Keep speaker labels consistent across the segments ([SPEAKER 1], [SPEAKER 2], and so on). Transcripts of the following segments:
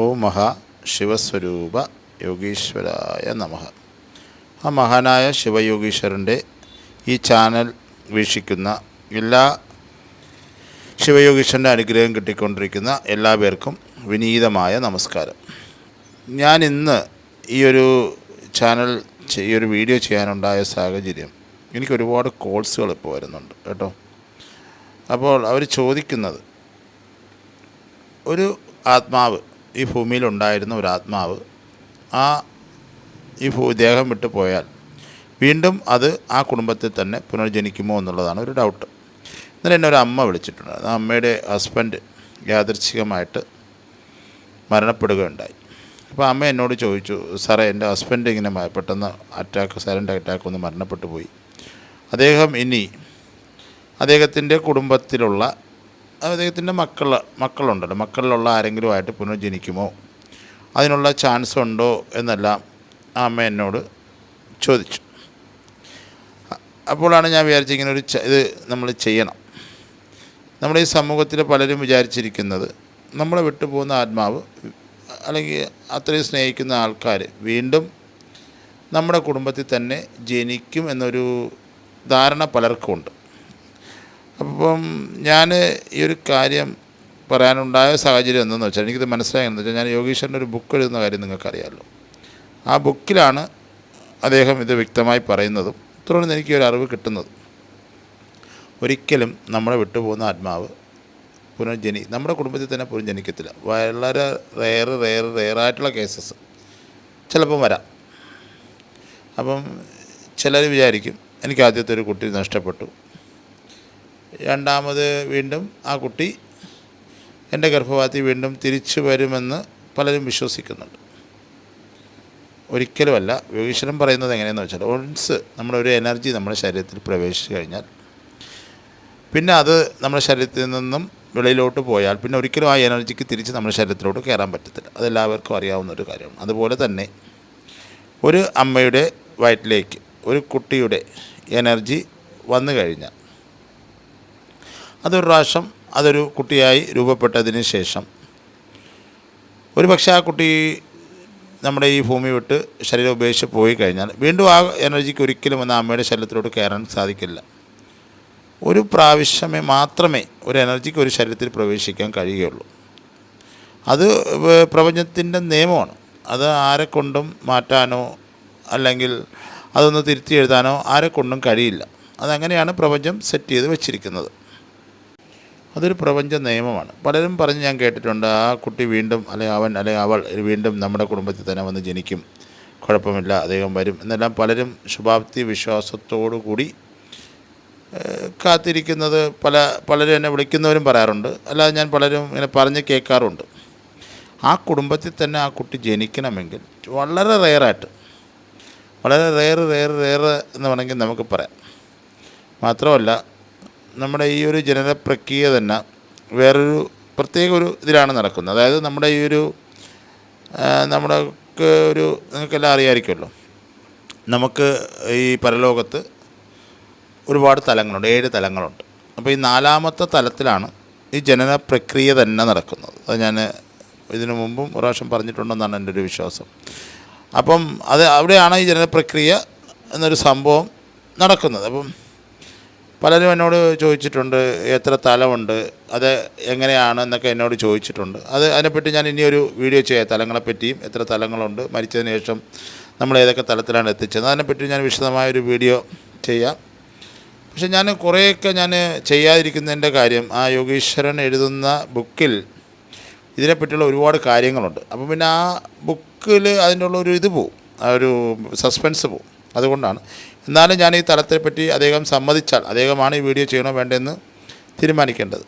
[SPEAKER 1] ഓ മഹാ ശിവസ്വരൂപ യോഗീശ്വരായ നമ ആ മഹാനായ ശിവയോഗീശ്വരന്റെ ഈ ചാനൽ വീക്ഷിക്കുന്ന എല്ലാ ശിവയോഗീശ്വരന്റെ അനുഗ്രഹം കിട്ടിക്കൊണ്ടിരിക്കുന്ന എല്ലാ പേർക്കും വിനീതമായ നമസ്കാരം. ഞാൻ ഇന്ന് ഈ ഒരു ചാനൽ ഈ ഒരു വീഡിയോ ചെയ്യാനുണ്ടായ സാഹചര്യം എനിക്ക് ഒരുപാട് കോൾസുകൾ ഇപ്പോൾ വരുന്നുണ്ട് കേട്ടോ. അപ്പോൾ അവർ ചോദിക്കുന്നത് ഒരു ആത്മാവ് ഈ ഭൂമിയിലുണ്ടായിരുന്ന ഒരു ആത്മാവ് ആ ഈ ഭൂ ദേഹം വിട്ടു പോയാൽ വീണ്ടും അത് ആ കുടുംബത്തിൽ തന്നെ പുനർജനിക്കുമോ എന്നുള്ളതാണ് ഒരു ഡൗട്ട് ഇന്നലെ എന്നെ ഒരു അമ്മ വിളിച്ചിട്ടുണ്ട്. ആ അമ്മയുടെ ഹസ്ബൻഡ് യാദൃച്ഛികമായിട്ട് മരണപ്പെടുകയുണ്ടായി. അപ്പോൾ അമ്മ എന്നോട് ചോദിച്ചു സാറേ എന്റെ ഹസ്ബൻഡ് ഇങ്ങനെ പെട്ടെന്ന് അറ്റാക്ക് സൈലന്റ് അറ്റാക്ക് ഒന്ന് മരണപ്പെട്ടു പോയി. അദ്ദേഹം ഇനി അദ്ദേഹത്തിന്റെ കുടുംബത്തിലുള്ള അദ്ദേഹത്തിന്റെ മക്കൾ മക്കളുണ്ടല്ലോ. മക്കളിലുള്ള ആരെങ്കിലുമായിട്ട് പുനർജനിക്കുമോ? അതിനുള്ള ചാൻസ് ഉണ്ടോ എന്നെല്ലാം അമ്മ എന്നോട് ചോദിച്ചു. അപ്പോഴാണ് ഞാൻ വിചാരിച്ചത് ഒരു ഇത് നമ്മൾ ചെയ്യണം. നമ്മുടെ ഈ സമൂഹത്തിൽ പലരും വിചാരിച്ചിരിക്കുന്നത് നമ്മളെ വിട്ടുപോകുന്ന ആത്മാവ് അല്ലെങ്കിൽ അത്രയും സ്നേഹിക്കുന്ന ആൾക്കാർ വീണ്ടും നമ്മുടെ കുടുംബത്തിൽ തന്നെ ജനിക്കും എന്നൊരു ധാരണ പലർക്കും ഉണ്ട് അപ്പം ഞാൻ ഈ ഒരു കാര്യം പറയാനുണ്ടായ സാഹചര്യം എന്തെന്ന് വെച്ചാൽ എനിക്കിത് മനസ്സിലായെന്ന് വെച്ചാൽ ഞാൻ യോഗീശ്വരന്റെ ഒരു ബുക്ക് എഴുതുന്ന കാര്യം നിങ്ങൾക്കറിയാമല്ലോ ആ ബുക്കിലാണ് അദ്ദേഹം ഇത് വ്യക്തമായി പറയുന്നതും തുടർന്ന് എനിക്ക് ഒരു അറിവ് കിട്ടുന്നത്. ഒരിക്കലും നമ്മളെ വിട്ടുപോകുന്ന ആത്മാവ് പുനർജനി നമ്മുടെ കുടുംബത്തിൽ തന്നെ പുനർജനിക്കത്തില്ല. വളരെ റെയർ റെയർ റെയറായിട്ടുള്ള കേസസ് ചിലപ്പം വരാം. അപ്പം ചിലർ വിചാരിക്കും എനിക്ക് ആദ്യത്തെ ഒരു കുട്ടി നഷ്ടപ്പെട്ടു. രണ്ടാമത് വീണ്ടും ആ കുട്ടി എന്റെ ഗർഭപാതി വീണ്ടും തിരിച്ചു വരുമെന്ന് പലരും വിശ്വസിക്കുന്നുണ്ട്. ഒരിക്കലുമല്ല യോഗീശ്വരൻ പറയുന്നത് എങ്ങനെയെന്ന് വെച്ചാൽ ഒൺസ് നമ്മുടെ ഒരു എനർജി നമ്മുടെ ശരീരത്തിൽ പ്രവേശിച്ചു കഴിഞ്ഞാൽ പിന്നെ അത് നമ്മുടെ ശരീരത്തിൽ നിന്നും വെളിയിലോട്ട് പോയാൽ പിന്നെ ഒരിക്കലും ആ എനർജിക്ക് തിരിച്ച് നമ്മുടെ ശരീരത്തിലോട്ട് കയറാൻ പറ്റത്തില്ല. അതെല്ലാവർക്കും അറിയാവുന്ന ഒരു കാര്യമാണ്. അതുപോലെ തന്നെ ഒരു അമ്മയുടെ വയറ്റിലേക്ക് ഒരു കുട്ടിയുടെ എനർജി വന്നു കഴിഞ്ഞാൽ അതൊരു പ്രാവശ്യം അതൊരു കുട്ടിയായി രൂപപ്പെട്ടതിന് ശേഷം. ഒരു പക്ഷേ ആ കുട്ടി നമ്മുടെ ഈ ഭൂമി വിട്ട് ശരീരം ഉപേക്ഷിച്ച് പോയി കഴിഞ്ഞാൽ വീണ്ടും ആ എനർജിക്ക് ഒരിക്കലും വന്ന് അമ്മയുടെ ശരീരത്തിലോട്ട് കയറാൻ സാധിക്കില്ല. ഒരു പ്രാവശ്യമേ മാത്രമേ ഒരു എനർജിക്ക് ഒരു ശരീരത്തിൽ പ്രവേശിക്കാൻ കഴിയുകയുള്ളൂ. അത് പ്രപഞ്ചത്തിന്റെ നിയമമാണ്. അത് ആരെക്കൊണ്ടും മാറ്റാനോ അല്ലെങ്കിൽ അതൊന്ന് തിരുത്തി എഴുതാനോ ആരെക്കൊണ്ടും കഴിയില്ല. അതങ്ങനെയാണ് പ്രപഞ്ചം സെറ്റ് ചെയ്ത് വെച്ചിരിക്കുന്നത്. അതൊരു പ്രപഞ്ച നിയമമാണ്. പലരും പറഞ്ഞ് ഞാൻ കേട്ടിട്ടുണ്ട് ആ കുട്ടി വീണ്ടും അല്ലെങ്കിൽ അവൻ അല്ലെങ്കിൽ അവൾ വീണ്ടും നമ്മുടെ കുടുംബത്തിൽ തന്നെ വന്ന് ജനിക്കും. കുഴപ്പമില്ല അദ്ദേഹം വരും എന്നെല്ലാം പലരും ശുഭാപ്തി വിശ്വാസത്തോടു കൂടി കാത്തിരിക്കുന്നത് പല പലരും എന്നെ വിളിക്കുന്നവരും പറയാറുണ്ട്. അല്ലാതെ ഞാൻ പലരും ഇങ്ങനെ പറഞ്ഞ് കേൾക്കാറുണ്ട്. ആ കുടുംബത്തിൽ തന്നെ ആ കുട്ടി ജനിക്കണമെങ്കിൽ വളരെ റെയറായിട്ട് വളരെ റെയർ റെയർ റെയർ എന്ന് വേണമെങ്കിൽ നമുക്ക് പറയാം. മാത്രമല്ല നമ്മുടെ ഈ ഒരു ജനന പ്രക്രിയ തന്നെ വേറൊരു പ്രത്യേക ഒരു ഇതിലാണ് നടക്കുന്നത്. അതായത് നമ്മുടെ ഈ ഒരു നമ്മുടെ ഒരു നിങ്ങൾക്കെല്ലാം അറിയാമായിരിക്കുമല്ലോ നമുക്ക് ഈ പരലോകത്ത് ഒരുപാട് തലങ്ങളുണ്ട് ഏഴ് തലങ്ങളുണ്ട്. അപ്പോൾ ഈ നാലാമത്തെ തലത്തിലാണ് ഈ ജനന പ്രക്രിയ തന്നെ നടക്കുന്നത്. അത് ഞാൻ ഇതിനു മുമ്പും ഒരു പ്രാവശ്യം പറഞ്ഞിട്ടുണ്ടെന്നാണ് എന്റെ ഒരു വിശ്വാസം. അപ്പം അത് അവിടെയാണ് ഈ ജനന പ്രക്രിയ എന്നൊരു സംഭവം നടക്കുന്നത്. അപ്പം പലരും എന്നോട് ചോദിച്ചിട്ടുണ്ട് എത്ര തലമുണ്ട്? അത് എങ്ങനെയാണ്? എന്നൊക്കെ എന്നോട് ചോദിച്ചിട്ടുണ്ട്. അത് അതിനെപ്പറ്റി ഞാൻ ഇനിയൊരു വീഡിയോ ചെയ്യാം തലങ്ങളെപ്പറ്റിയും എത്ര തലങ്ങളുണ്ട് മരിച്ചതിന് ശേഷം നമ്മൾ ഏതൊക്കെ തലത്തിലാണ് എത്തിച്ചത്. അതിനെപ്പറ്റി ഞാൻ വിശദമായൊരു വീഡിയോ ചെയ്യാം. പക്ഷെ ഞാൻ കുറേയൊക്കെ ഞാൻ ചെയ്യാതിരിക്കുന്നതിന്റെ കാര്യം ആ യോഗീശ്വരൻ എഴുതുന്ന ബുക്കിൽ ഇതിനെപ്പറ്റിയുള്ള ഒരുപാട് കാര്യങ്ങളുണ്ട്. അപ്പം പിന്നെ ആ ബുക്കിൽ അതിന്റെ ഉള്ള ഒരു ഇത് പോവും ആ ഒരു സസ്പെൻസ് പോവും. അതുകൊണ്ടാണ് എന്നാലും ഞാൻ ഈ തലത്തെപ്പറ്റി അദ്ദേഹം സമ്മതിച്ചാൽ അദ്ദേഹമാണ് ഈ വീഡിയോ ചെയ്യണോ വേണ്ടതെന്ന് തീരുമാനിക്കേണ്ടത്.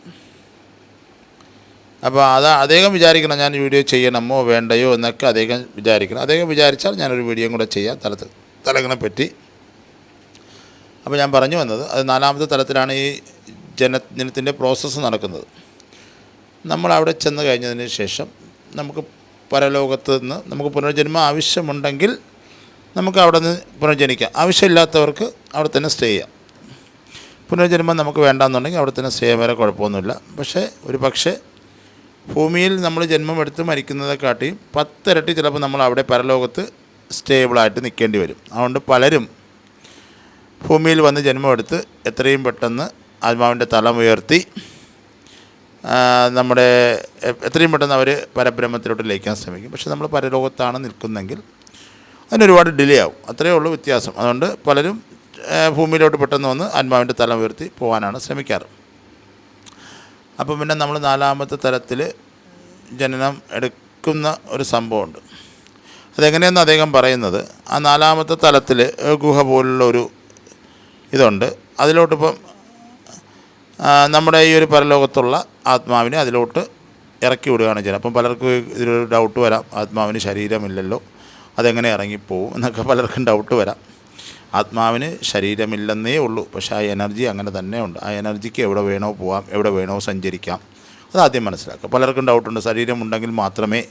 [SPEAKER 1] അപ്പോൾ അത് അദ്ദേഹം വിചാരിക്കണം ഞാൻ വീഡിയോ ചെയ്യണമോ വേണ്ടയോ എന്നൊക്കെ അദ്ദേഹം വിചാരിക്കണം. അദ്ദേഹം വിചാരിച്ചാൽ ഞാനൊരു വീഡിയോയും കൂടെ ചെയ്യാം തലത്തിൽ തലങ്ങളെ പറ്റി അപ്പോൾ ഞാൻ പറഞ്ഞു വന്നത് അത് നാലാമത്തെ തലത്തിലാണ് ഈ ജനദിനത്തിന്റെ പ്രോസസ്സ് നടക്കുന്നത്. നമ്മൾ അവിടെ ചെന്ന് കഴിഞ്ഞതിന് ശേഷം നമുക്ക് പരലോകത്ത് നിന്ന് നമുക്ക് പുനർജന്മം ആവശ്യമുണ്ടെങ്കിൽ നമുക്ക് അവിടെ നിന്ന് പുനർജനിക്കാം. ആവശ്യമില്ലാത്തവർക്ക് അവിടെ തന്നെ സ്റ്റേ ചെയ്യാം. പുനർജന്മം നമുക്ക് വേണ്ടാന്നുണ്ടെങ്കിൽ അവിടെ തന്നെ സ്റ്റേ വരെ കുഴപ്പമൊന്നുമില്ല. പക്ഷേ ഒരു പക്ഷേ ഭൂമിയിൽ നമ്മൾ ജന്മമെടുത്ത് മരിക്കുന്നതെക്കാട്ടി പത്തിരട്ടി ചിലപ്പോൾ നമ്മൾ അവിടെ പരലോകത്ത് സ്റ്റേബിളായിട്ട് നിൽക്കേണ്ടി വരും. അതുകൊണ്ട് പലരും ഭൂമിയിൽ വന്ന് ജന്മമെടുത്ത് എത്രയും പെട്ടെന്ന് ആത്മാവിന്റെ തലം ഉയർത്തി നമ്മുടെ എത്രയും പെട്ടെന്ന് അവർ പരബ്രഹ്മത്തിലോട്ട് ലയിക്കാൻ ശ്രമിക്കും. പക്ഷെ നമ്മൾ പരലോകത്താണ് നിൽക്കുന്നെങ്കിൽ അതിനൊരുപാട് ഡിലേ ആവും അത്രയേ ഉള്ളൂ വ്യത്യാസം. അതുകൊണ്ട് പലരും ഭൂമിയിലോട്ട് പെട്ടെന്ന് വന്ന് ആത്മാവിന്റെ തലം ഉയർത്തി പോകാനാണ് ശ്രമിക്കാറ്. അപ്പം പിന്നെ നമ്മൾ നാലാമത്തെ തലത്തിൽ ജനനം എടുക്കുന്ന ഒരു സംഭവമുണ്ട്. അതെങ്ങനെയെന്ന് അദ്ദേഹം പറയുന്നത് ആ നാലാമത്തെ തലത്തിൽ ഗുഹ പോലുള്ള ഒരു ഇതുണ്ട്. അതിലോട്ടിപ്പം നമ്മുടെ ഈ ഒരു പരലോകത്തുള്ള ആത്മാവിനെ അതിലോട്ട് ഇറക്കി വിടുകയാണ് ചെയ്യുന്നത്. അപ്പം പലർക്കും ഇതിലൊരു ഡൗട്ട് വരാം. ആത്മാവിന് ശരീരമില്ലല്ലോ. അതെങ്ങനെ ഇറങ്ങിപ്പോവും എന്നൊക്കെ പലർക്കും ഡൗട്ട് വരാം. ആത്മാവിന് ശരീരമില്ലെന്നേ ഉള്ളൂ. പക്ഷേ ആ എനർജി അങ്ങനെ തന്നെ ഉണ്ട് ആ എനർജിക്ക് എവിടെ വേണോ പോവാം എവിടെ വേണോ സഞ്ചരിക്കാം. അത് ആദ്യം മനസ്സിലാക്കുക. പലർക്കും ഡൗട്ടുണ്ട് ശരീരമുണ്ടെങ്കിൽ മാത്രമേ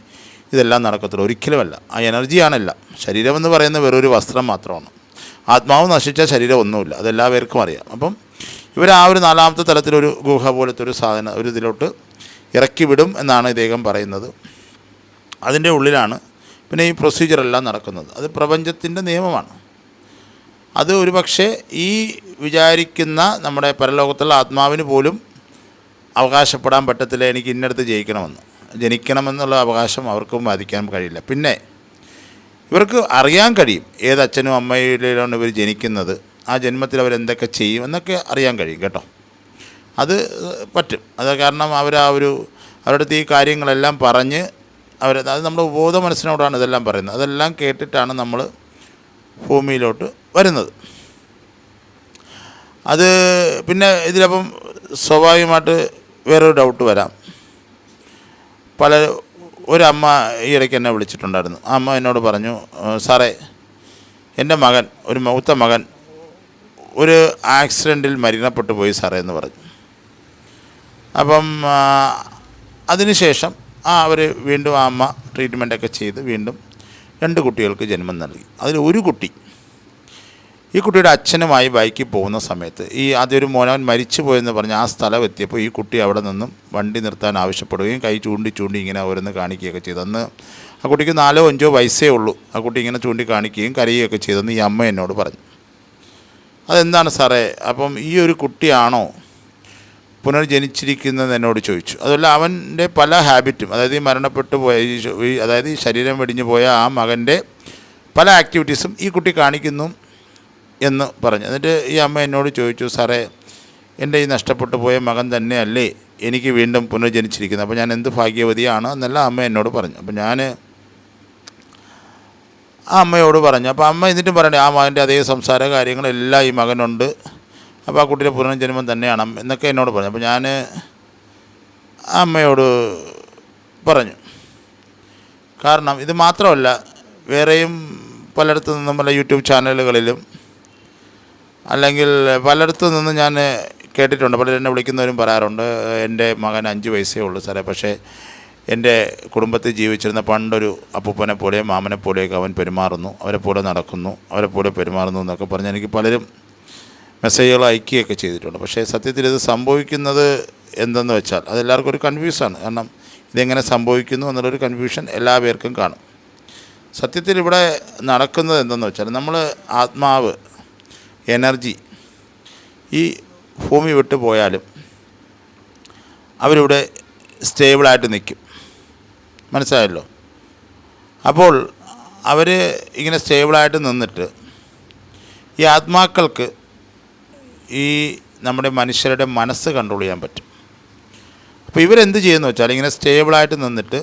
[SPEAKER 1] ഇതെല്ലാം നടക്കത്തുള്ളൂ. ഒരിക്കലുമല്ല. ആ എനർജിയാണല്ല ശരീരമെന്ന് പറയുന്ന വെറൊരു വസ്ത്രം മാത്രമാണ്. ആത്മാവ് നശിച്ച ശരീരം ഒന്നുമില്ല. അതെല്ലാവർക്കും അറിയാം. അപ്പം ഇവർ ആ ഒരു നാലാമത്തെ തലത്തിലൊരു ഗുഹ പോലത്തെ ഒരു സാധനം ഒരു ഇതിലോട്ട് ഇറക്കി വിടും എന്നാണ് ഇദ്ദേഹം പറയുന്നത്. അതിന്റെ ഉള്ളിലാണ് പിന്നെ ഈ പ്രൊസീജിയറെല്ലാം നടക്കുന്നത്. അത് പ്രപഞ്ചത്തിന്റെ നിയമമാണ്. അത് ഒരു പക്ഷേ ഈ വിചാരിക്കുന്ന നമ്മുടെ പരലോകത്തുള്ള ആത്മാവിന് പോലും അവകാശപ്പെടാൻ പറ്റത്തില്ല എനിക്ക് ഇന്നടത്ത് ജയിക്കണമെന്ന്. ജനിക്കണമെന്നുള്ള അവകാശം അവർക്കും ബാധിക്കാൻ കഴിയില്ല. പിന്നെ ഇവർക്ക് അറിയാൻ കഴിയും ഏത് അച്ഛനും അമ്മയിലാണ് ഇവർ ജനിക്കുന്നത്. ആ ജന്മത്തിൽ അവരെന്തൊക്കെ ചെയ്യും എന്നൊക്കെ അറിയാൻ കഴിയും കേട്ടോ. അത് പറ്റും. അത് കാരണം അവർ ആ ഒരു അവരുടെ ഈ കാര്യങ്ങളെല്ലാം പറഞ്ഞ് അവർ അത് നമ്മുടെ ഉപബോധ മനസ്സിനോടാണ് ഇതെല്ലാം പറയുന്നത്. അതെല്ലാം കേട്ടിട്ടാണ് നമ്മൾ ഭൂമിയിലോട്ട് വരുന്നത്. അത് പിന്നെ ഇതിലപ്പം സ്വാഭാവികമായിട്ട് വേറൊരു ഡൗട്ട് വരാം. പല ഒരമ്മ ഈ ഇടയ്ക്ക് എന്നെ വിളിച്ചിട്ടുണ്ടായിരുന്നു. ആ അമ്മ എന്നോട് പറഞ്ഞു സാറേ എന്റെ മകൻ ഒരു മൂത്ത മകൻ ഒരു ആക്സിഡന്റിൽ മരണപ്പെട്ടു പോയി സാറേ എന്ന് പറഞ്ഞു. അപ്പം അതിനുശേഷം ആ അവർ വീണ്ടും ആ അമ്മ ട്രീറ്റ്മെന്റൊക്കെ ചെയ്ത് വീണ്ടും രണ്ട് കുട്ടികൾക്ക് ജന്മം നൽകി. അതിൽ ഒരു കുട്ടി ഈ കുട്ടിയുടെ അച്ഛനുമായി ബൈക്കിൽ പോകുന്ന സമയത്ത് ഈ ആദ്യം ഒരു മോനവൻ മരിച്ചു പോയെന്ന് പറഞ്ഞ് ആ സ്ഥലം എത്തിയപ്പോൾ ഈ കുട്ടി അവിടെ നിന്നും വണ്ടി നിർത്താൻ ആവശ്യപ്പെടുകയും കൈ ചൂണ്ടി ചൂണ്ടി ഇങ്ങനെ ഓരോന്ന് കാണിക്കുകയൊക്കെ ചെയ്തു. അന്ന് ആ കുട്ടിക്ക് നാലോ അഞ്ചോ വയസ്സേ ഉള്ളൂ. ആ കുട്ടി ഇങ്ങനെ ചൂണ്ടി കാണിക്കുകയും കരയുകയൊക്കെ ചെയ്തെന്ന് ഈ അമ്മ എന്നോട് പറഞ്ഞു. അതെന്താണ് സാറേ? അപ്പം ഈ ഒരു കുട്ടിയാണോ പുനർജനിച്ചിരിക്കുന്നത് എന്നോട് ചോദിച്ചു. അതുപോലെ അവന്റെ പല ഹാബിറ്റും അതായത് ഈ മരണപ്പെട്ടു പോയ ഈ അതായത് ഈ ശരീരം വെടിഞ്ഞു പോയ ആ മകന്റെ പല ആക്ടിവിറ്റീസും ഈ കുട്ടി കാണിക്കുന്നു എന്ന് പറഞ്ഞു. എന്നിട്ട് ഈ അമ്മ എന്നോട് ചോദിച്ചു സാറേ എന്റെ ഈ നഷ്ടപ്പെട്ടു പോയ മകൻ തന്നെയല്ലേ എനിക്ക് വീണ്ടും പുനർജനിച്ചിരിക്കുന്നത്? അപ്പോൾ ഞാൻ എന്ത് ഭാഗ്യവതിയാണ്? എന്നല്ല അമ്മ എന്നോട് പറഞ്ഞു. അപ്പോൾ ഞാൻ ആ അമ്മയോട് പറഞ്ഞു. അപ്പോൾ അമ്മ എന്നിട്ടും പറയണേ ആ മകന്റെ അതേ സംസാര കാര്യങ്ങളെല്ലാം ഈ മകനുണ്ട്. അപ്പോൾ ആ കുട്ടിയുടെ പുനർജന്മം തന്നെയാണ് എന്നൊക്കെ എന്നോട് പറഞ്ഞു. അപ്പോൾ ഞാൻ അമ്മയോട് പറഞ്ഞു. കാരണം ഇത് മാത്രമല്ല വേറെയും പലയിടത്തു നിന്നും പല യൂട്യൂബ് ചാനലുകളിലും അല്ലെങ്കിൽ പലയിടത്തു നിന്നും ഞാൻ കേട്ടിട്ടുണ്ട്. പലരും എന്നെ വിളിക്കുന്നവരും പറയാറുണ്ട് എന്റെ മകൻ അഞ്ച് വയസ്സേ ഉള്ളൂ സാറേ. പക്ഷേ എന്റെ കുടുംബത്തിൽ ജീവിച്ചിരുന്ന പണ്ടൊരു അപ്പൂപ്പനെ പോലെ മാമനെ പോലെയൊക്കെ അവൻ പെരുമാറുന്നു. അവരെ പോലെ നടക്കുന്നു. അവരെ പോലെ പെരുമാറുന്നു എന്നൊക്കെ പറഞ്ഞ് എനിക്ക് പലരും മെസ്സേജുകൾ അയക്കുകയൊക്കെ ചെയ്തിട്ടുണ്ട്. പക്ഷേ സത്യത്തിൽ ഇത് സംഭവിക്കുന്നത് എന്തെന്ന് വെച്ചാൽ അതെല്ലാവർക്കും ഒരു കൺഫ്യൂസാണ്. കാരണം ഇതെങ്ങനെ സംഭവിക്കുന്നു എന്നുള്ളൊരു കൺഫ്യൂഷൻ എല്ലാ പേർക്കും കാണും. സത്യത്തിൽ ഇവിടെ നടക്കുന്നത് എന്തെന്ന് വെച്ചാൽ നമ്മൾ ആത്മാവ് എനർജി ഈ ഭൂമി വിട്ടു പോയാലും അവരിവിടെ സ്റ്റേബിളായിട്ട് നിൽക്കും. മനസ്സിലായല്ലോ? അപ്പോൾ അവർ ഇങ്ങനെ സ്റ്റേബിളായിട്ട് നിന്നിട്ട് ഈ ആത്മാക്കൾക്ക് ഈ നമ്മുടെ മനുഷ്യരുടെ മനസ്സ് കൺട്രോൾ ചെയ്യാൻ പറ്റും. അപ്പോൾ ഇവരെന്ത് ചെയ്യുന്നു വെച്ചാൽ ഇങ്ങനെ സ്റ്റേബിളായിട്ട് നിന്നിട്ട്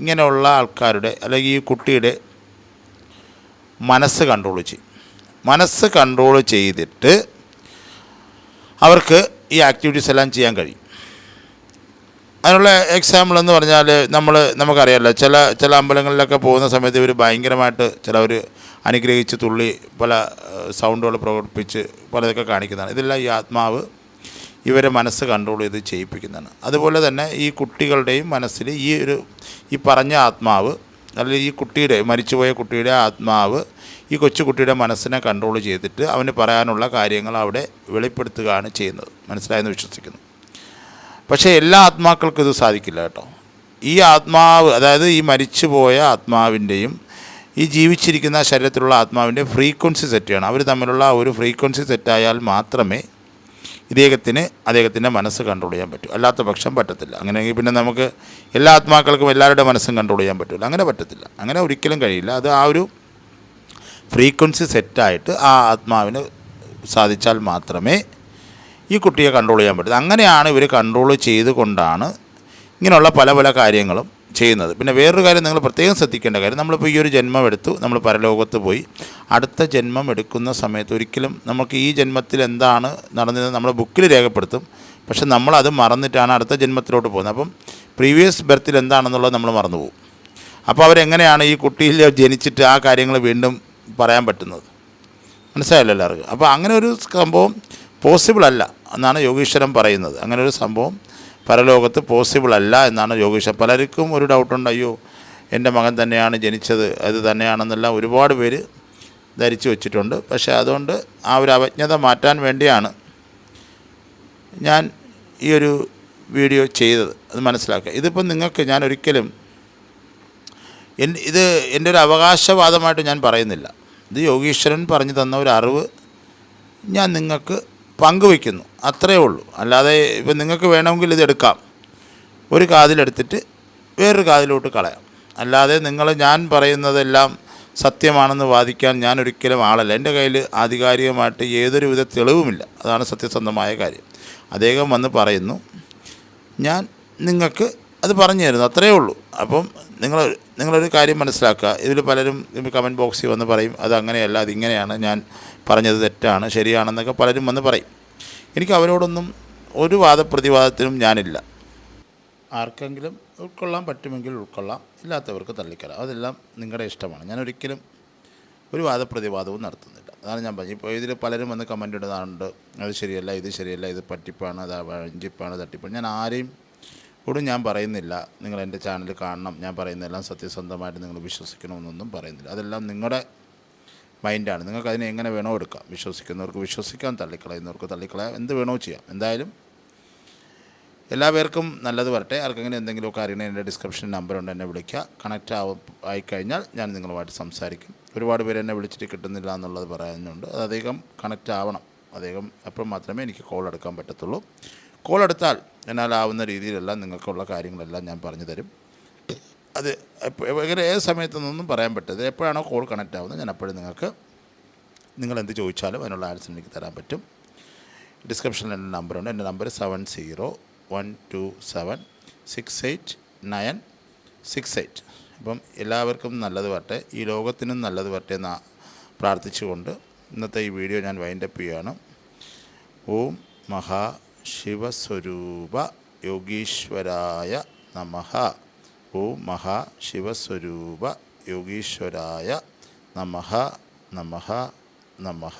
[SPEAKER 1] ഇങ്ങനെയുള്ള ആൾക്കാരുടെ അല്ലെങ്കിൽ ഈ കുട്ടിയുടെ മനസ്സ് കൺട്രോൾ ചെയ്യും. മനസ്സ് കൺട്രോൾ ചെയ്തിട്ട് അവർക്ക് ഈ ആക്ടിവിറ്റീസ് എല്ലാം ചെയ്യാൻ കഴിയും. അതിനുള്ള എക്സാമ്പിൾ എന്ന് പറഞ്ഞാൽ നമ്മൾ നമുക്കറിയാമല്ലോ ചില ചില അമ്പലങ്ങളിലൊക്കെ പോകുന്ന സമയത്ത് ഇവർ ഭയങ്കരമായിട്ട് ചിലവർ അനുഗ്രഹിച്ച് തുള്ളി പല സൗണ്ടുകൾ പ്രകടിപ്പിച്ച് പലതൊക്കെ കാണിക്കുന്നതാണ്. ഇതെല്ലാം ഈ ആത്മാവ് ഇവരെ മനസ്സ് കൺട്രോൾ ചെയ്ത് ചെയ്യിപ്പിക്കുന്നതാണ്. അതുപോലെ തന്നെ ഈ കുട്ടികളുടെയും മനസ്സിൽ ഈ ഒരു ഈ പറഞ്ഞ ആത്മാവ് അല്ലെങ്കിൽ ഈ കുട്ടിയുടെ മരിച്ചുപോയ കുട്ടിയുടെ ആത്മാവ് ഈ കൊച്ചുകുട്ടിയുടെ മനസ്സിനെ കൺട്രോൾ ചെയ്തിട്ട് അവന് പറയാനുള്ള കാര്യങ്ങൾ അവിടെ വെളിപ്പെടുത്തുകയാണ് ചെയ്യുന്നത്. മനസ്സിലായെന്ന് വിശ്വസിക്കുന്നു. പക്ഷേ എല്ലാ ആത്മാക്കൾക്കും ഇത് സാധിക്കില്ല കേട്ടോ. ഈ ആത്മാവ് അതായത് ഈ മരിച്ചുപോയ ആത്മാവിന്റെയും ഈ ജീവിച്ചിരിക്കുന്ന ശരീരത്തിലുള്ള ആത്മാവിന്റെ ഫ്രീക്വൻസി സെറ്റ് ചെയ്യണം. അവർ തമ്മിലുള്ള ഒരു ഫ്രീക്വൻസി സെറ്റായാൽ മാത്രമേ ഇദ്ദേഹത്തിന് അദ്ദേഹത്തിന്റെ മനസ്സ് കൺട്രോൾ ചെയ്യാൻ പറ്റൂ. അല്ലാത്ത പക്ഷം പറ്റത്തില്ല. അങ്ങനെയെങ്കിൽ പിന്നെ നമുക്ക് എല്ലാ ആത്മാക്കൾക്കും എല്ലാവരുടെ മനസ്സും കൺട്രോൾ ചെയ്യാൻ പറ്റില്ല അങ്ങനെ പറ്റത്തില്ല. അങ്ങനെ ഒരിക്കലും കഴിയില്ല. അത് ആ ഒരു ഫ്രീക്വൻസി സെറ്റായിട്ട് ആ ആത്മാവിന് സാധിച്ചാൽ മാത്രമേ ഈ കുട്ടിയെ കൺട്രോൾ ചെയ്യാൻ പറ്റൂ. അങ്ങനെയാണ് ഇവർ കൺട്രോൾ ചെയ്തുകൊണ്ടാണ് ഇങ്ങനെയുള്ള പല പല കാര്യങ്ങളും ചെയ്യുന്നത്. പിന്നെ വേറൊരു കാര്യം നിങ്ങൾ പ്രത്യേകം ശ്രദ്ധിക്കേണ്ട കാര്യം നമ്മളിപ്പോൾ ഈ ഒരു ജന്മം എടുത്തു നമ്മൾ പരലോകത്ത് പോയി. അടുത്ത ജന്മം എടുക്കുന്ന സമയത്ത് ഒരിക്കലും നമുക്ക് ഈ ജന്മത്തിൽ എന്താണ് നടന്നത് നമ്മൾ ബുക്കിൽ രേഖപ്പെടുത്തും. പക്ഷെ നമ്മളത് മറന്നിട്ടാണ് അടുത്ത ജന്മത്തിലോട്ട് പോകുന്നത്. അപ്പം പ്രീവിയസ് ബർത്തിൽ എന്താണെന്നുള്ളത് നമ്മൾ മറന്നുപോകും. അപ്പോൾ അവരെങ്ങനെയാണ് ഈ കുട്ടിയിൽ ജനിച്ചിട്ട് ആ കാര്യങ്ങൾ വീണ്ടും പറയാൻ പറ്റുന്നത്? മനസ്സിലായല്ലോ എല്ലാവർക്കും? അപ്പോൾ അങ്ങനെ ഒരു സംഭവം പോസിബിൾ അല്ല എന്നാണ് യോഗീശ്വരൻ പറയുന്നത്. അങ്ങനെ ഒരു സംഭവം പരലോകത്ത് പോസിബിൾ അല്ല എന്നാണ് യോഗീഷ പലർക്കും ഒരു ഡൗട്ടുണ്ട് അയ്യോ എന്റെ മകൻ തന്നെയാണ് ജനിച്ചത് അത് തന്നെയാണെന്നെല്ലാം. ഒരുപാട് പേര് ധരിച്ചു വച്ചിട്ടുണ്ട്. പക്ഷേ അതുകൊണ്ട് ആ ഒരു അവജ്ഞത മാറ്റാൻ വേണ്ടിയാണ് ഞാൻ ഈ ഒരു വീഡിയോ ചെയ്തത്. അത് മനസ്സിലാക്കുക. ഇതിപ്പം നിങ്ങൾക്ക് ഞാൻ ഒരിക്കലും ഇത് എന്റെ ഒരു അവകാശവാദമായിട്ട് ഞാൻ പറയുന്നില്ല. ഇത് യോഗീശ്വരൻ പറഞ്ഞു തന്ന ഒരു അറിവ് ഞാൻ നിങ്ങൾക്ക് പങ്കുവയ്ക്കുന്നു. അത്രയേ ഉള്ളൂ. അല്ലാതെ ഇപ്പം നിങ്ങൾക്ക് വേണമെങ്കിൽ ഇത് എടുക്കാം. ഒരു കാതിലെടുത്തിട്ട് വേറൊരു കാതിലോട്ട് കളയാം. അല്ലാതെ നിങ്ങൾ ഞാൻ പറയുന്നതെല്ലാം സത്യമാണെന്ന് വാദിക്കാൻ ഞാൻ ഒരിക്കലും ആളല്ല. എന്റെ കയ്യിൽ ആധികാരികമായിട്ട് ഏതൊരു വിധ തെളിവുമില്ല. അതാണ് സത്യസന്ധമായ കാര്യം. അദ്ദേഹം വന്ന് പറയുന്നു ഞാൻ നിങ്ങൾക്ക് അത് പറഞ്ഞു തരുന്നു. അത്രയേ ഉള്ളൂ. അപ്പം നിങ്ങൾ നിങ്ങളൊരു കാര്യം മനസ്സിലാക്കുക. ഇതിൽ പലരും കമന്റ് ബോക്സിൽ വന്ന് പറയും അത് അങ്ങനെയല്ല അതിങ്ങനെയാണ് ഞാൻ പറഞ്ഞത് തെറ്റാണ് ശരിയാണെന്നൊക്കെ പലരും വന്ന് പറയും. എനിക്ക് അവരോടൊന്നും ഒരു വാദപ്രതിവാദത്തിനും ഞാനില്ല. ആർക്കെങ്കിലും ഉൾക്കൊള്ളാൻ പറ്റുമെങ്കിൽ ഉൾക്കൊള്ളാം ഇല്ലാത്തവർക്ക് തള്ളിക്കലാം അതെല്ലാം നിങ്ങളുടെ ഇഷ്ടമാണ്. ഞാൻ ഒരിക്കലും ഒരു വാദപ്രതിവാദവും നടത്തുന്നില്ല. അതാണ് ഞാൻ പറഞ്ഞത്. ഇപ്പോൾ ഇതിൽ പലരും വന്ന് കമന്റ് ഇടുന്നുണ്ട്. അത് ശരിയല്ല ഇത് ശരിയല്ല ഇത് പറ്റിപ്പാണ് അത് വഞ്ചിപ്പാണ് തട്ടിപ്പാണ്. ഞാൻ ആരെയും കൂടെ ഞാൻ പറയുന്നില്ല. നിങ്ങൾ എന്റെ ചാനൽ കാണണം. ഞാൻ പറയുന്നതെല്ലാം സത്യസന്ധമായിട്ട് നിങ്ങൾ വിശ്വസിക്കണമെന്നൊന്നും പറയുന്നില്ല. അതെല്ലാം നിങ്ങളുടെ മൈൻഡാണ്. നിങ്ങൾക്ക് അതിനെ എങ്ങനെ വേണോ എടുക്കാം. വിശ്വസിക്കുന്നവർക്ക് വിശ്വസിക്കാൻ തള്ളിക്കളയുന്നവർക്ക് തള്ളിക്കളയാം. എന്ത് വേണോ ചെയ്യാം. എന്തായാലും എല്ലാ പേർക്കും നല്ലത് വരട്ടെ. ആർക്കെങ്കിലും എന്തെങ്കിലുമൊക്കെ അറിയണേ എന്റെ ഡിസ്ക്രിപ്ഷൻ നമ്പറുണ്ട് എന്നെ വിളിക്കുക. കണക്റ്റ് ആവും ആയിക്കഴിഞ്ഞാൽ ഞാൻ നിങ്ങളുമായിട്ട് സംസാരിക്കും. ഒരുപാട് പേര് എന്നെ വിളിച്ചിട്ട് കിട്ടുന്നില്ല എന്നുള്ളത് പറയുന്നുണ്ട് അത് അധികം കണക്റ്റ് ആവണം. അദ്ദേഹം അപ്പോൾ മാത്രമേ എനിക്ക് കോൾ എടുക്കാൻ പറ്റത്തുള്ളൂ. കോൾ എടുത്താൽ എന്നാലാവുന്ന രീതിയിലെല്ലാം നിങ്ങൾക്കുള്ള കാര്യങ്ങളെല്ലാം ഞാൻ പറഞ്ഞു തരും അത് ഏത് ഏത് സമയത്തൊന്നും പറയാൻ പറ്റില്ല എപ്പോഴാണോ കോൾ കണക്റ്റ് ആവുന്നത് ഞാൻ അപ്പോഴും നിങ്ങൾക്ക് നിങ്ങൾ എന്ത് ചോദിച്ചാലും അതിനുള്ള ആൻസർ എനിക്ക് തരാൻ പറ്റും. ഡിസ്ക്രിപ്ഷനിൽ എന്റെ നമ്പറുണ്ട് എന്റെ number seven zero one two seven six eight nine six eight അപ്പം എല്ലാവർക്കും നല്ലത് വരട്ടെ. ഈ ലോകത്തിനും നല്ലത് വരട്ടെ എന്ന് പ്രാർത്ഥിച്ചുകൊണ്ട് ഇന്നത്തെ ഈ വീഡിയോ ഞാൻ വൈൻഡപ്പ് ചെയ്യുകയാണ്. ഓം മഹാ ശിവസ്വരൂപ യോഗീശ്വരായ നമഃ ഓം മഹാ ശിവസ്വരൂപ യോഗീശ്വരായ നമഹ നമഹ നമഃ